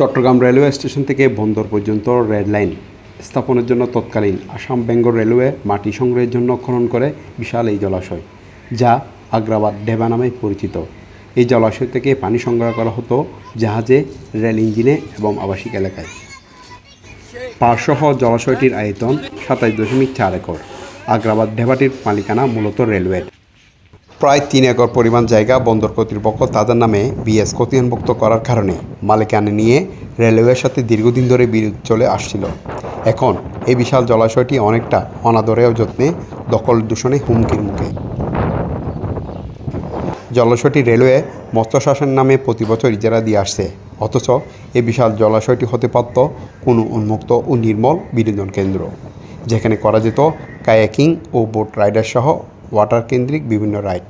Chittagong railway station থেকে বন্দর পর্যন্ত রেল লাইন স্থাপনের জন্য তৎকালীন আসাম বেঙ্গল রেলওয়ে মাটি সংগ্রহের জন্য খনন করে বিশাল এই জলাশয়, যা আগ্রাবাদ ডেবা নামে পরিচিত। এই জলাশয় থেকে পানি সংগ্রহ করা হতো জাহাজে, রেল ইঞ্জিনে এবং আবাসিক এলাকায়। পারসহ জলাশয়টির আয়তন সাতাশ দশমিক চার একর। আগ্রাবাদ ঢেবাটির মালিকানা মূলত রেলওয়ের। প্রায় তিন একর পরিমাণ জায়গা বন্দর কর্তৃপক্ষ তাদের নামে বিএস খতিয়ানভুক্ত করার কারণে মালিকানা নিয়ে রেলওয়ের সাথে দীর্ঘদিন ধরে বিরোধ চলে আসছিল। এখন এই বিশাল জলাশয়টি অনেকটা অনাদরে ও যত্নে দখল দূষণে হুমকির মুখে। জলাশয়টি রেলওয়ে মৎস্যশাসন নামে প্রতি বছর ইজারা দিয়ে আসছে। অথচ এই বিশাল জলাশয়টি হতে পারত কোনো উন্মুক্ত ও নির্মল বিনোদন কেন্দ্র, যেখানে করা যেত কায়াকিং ও বোট রাইডার সহ ওয়াটার কেন্দ্রিক বিভিন্ন রাইড